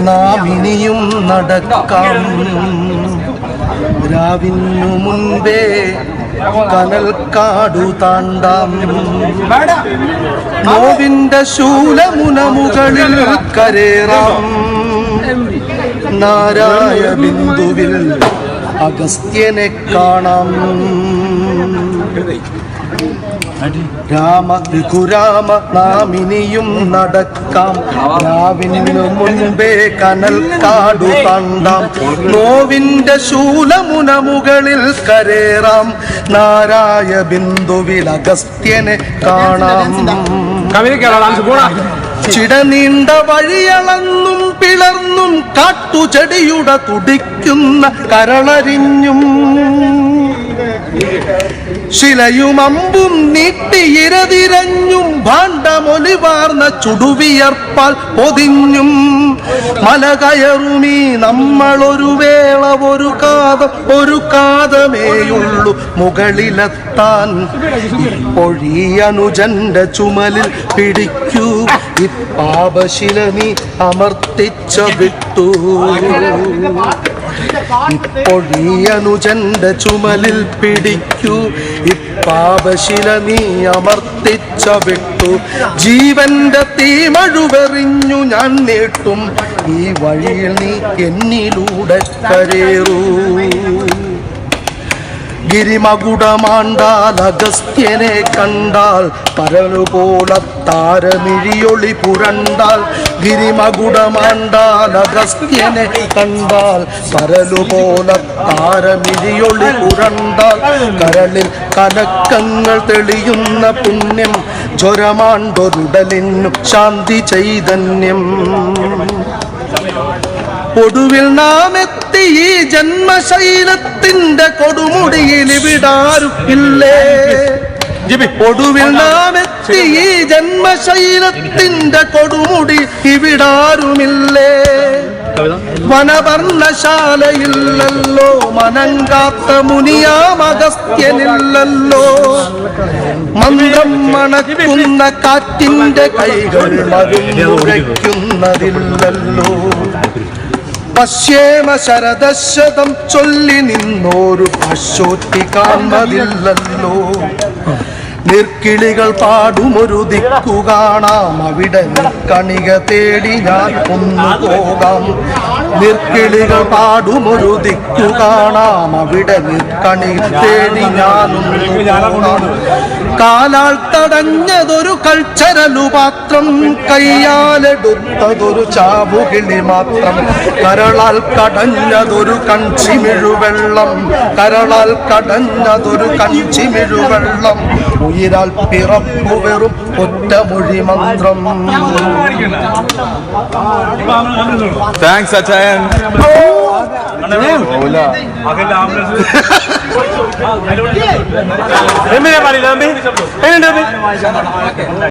നാം ഇനിയും നടക്കാം. രാവിനു മുൻപേ കനൽ കാടു താണ്ടാം. നോവിന്റെ ശൂലമുന മുകളിൽ കരേറാം. നാരായ ബിന്ദുവിൽ അഗസ്ത്യനെ കാണാം. രാമ രഘുരാമ നാം ഇനിയും നടക്കാം രാവിനു മുൻപേ കനൽ കാടു കണ്ടാം. നോവിന്റെ ശൂലമുന മുകളിൽ കരേറാം. നാരായ ബിന്ദുവിൽ അഗസ്ത്യനെ കാണാം ചിടനീണ്ട വഴിയളന്നും പിളർന്നും കാട്ടുചെടിയുടെ തുടിക്കുന്ന കരളരിഞ്ഞും ശിലയും അമ്പും നീട്ടിയിരതിരഞ്ഞും ഭാണ്ഡമൊലിവാർന്ന ചുടുവിയർപ്പാൽ പൊതിഞ്ഞും മല കയറുമീ നമ്മളൊരു വേള ഒരു കാതം ഒരു കാതമേയുള്ളു മുകളിലെത്താൻ. ഇപ്പോഴീ അനുജന്റെ ചുമലിൽ പിടിക്കൂ ഇപ്പാപശില നീ അമർത്തിച്ച വിട്ടു ഇപ്പൊഴീ അനുജന്റെ ചുമലിൽ പിടിക്കൂ. ഇപ്പാപശില നീ അമർത്തിച്ച വിട്ടു. ജീവന്റെ തീമഴുവെറിഞ്ഞു ഞാൻ നീട്ടും. ഈ വഴിയിൽ നീ എന്നിലൂടെ കരേറൂ. ഗിരിമകുടമാണ്ടാൽ അഗസ്ത്യനെ കണ്ടാൽ പരലുപോലെ താരമിഴിയൊളി പുരണ്ടാൽ ഗിരിമകുടമാണ്ടാൽ അഗസ്ത്യനെ കണ്ടാൽ പരലുപോലെ താരമിഴിയൊളി പുരണ്ടാൽ കരളിൽ കലക്കങ്ങൾ തെളിയുന്ന പുണ്യം ജ്വരമാണ്ടൊരുടലിനു ശാന്തി ചൈതന്യം. ഒടുവിൽ നാം എത്തി ജന്മശൈലത്തിന്റെ കൊടുമുടിയിൽ വിടാറുക്കില്ലേ ഒടുവിൽ നാം എത്തി ഈ ജന്മശൈലത്തിന്റെ കൊടുമുടി ഇവിടാരുമില്ലേ? വനവർണശാലയില്ലല്ലോ മനങ്കാത്ത മുനിയാം അഗസ്ത്യനില്ലല്ലോ മന്ത്രം മണക്കുന്ന കാറ്റിന്റെ കൈകൾ മരുന്നുരയ്ക്കുന്നതില്ലല്ലോ പശ്യേമ ശരദശതം ചൊല്ലി നിന്നോരു പശോറ്റി കാണുന്നതില്ലല്ലോ നിർക്കിളികൾ പാടുമൊരു ദിക്കു കാണാം. അവിടെ കണിക തേടി ഞാൻ ഒന്നു പോകാം. നിർക്കിളികൾ പാടുമൊരു ദിക്കു കാണാം. അവിടെ കണിക തേടി പോകാം. കാലാൾ തടഞ്ഞതൊരു കൾച്ചരലു പാത്രം കയ്യാലെടുത്തതൊരു ചാവുകിളി മാത്രം. കരളാൽ കടഞ്ഞതൊരു കഞ്ചിമിഴുവെള്ളം കരളാൽ കടഞ്ഞതൊരു കഞ്ചിമിഴുവെള്ളം ഉയരാൽ പിറപ്പു വെറും ഒറ്റമൊഴി മന്ത്രം. താങ്ക്സ് അച്ചായൻ പറയില്ല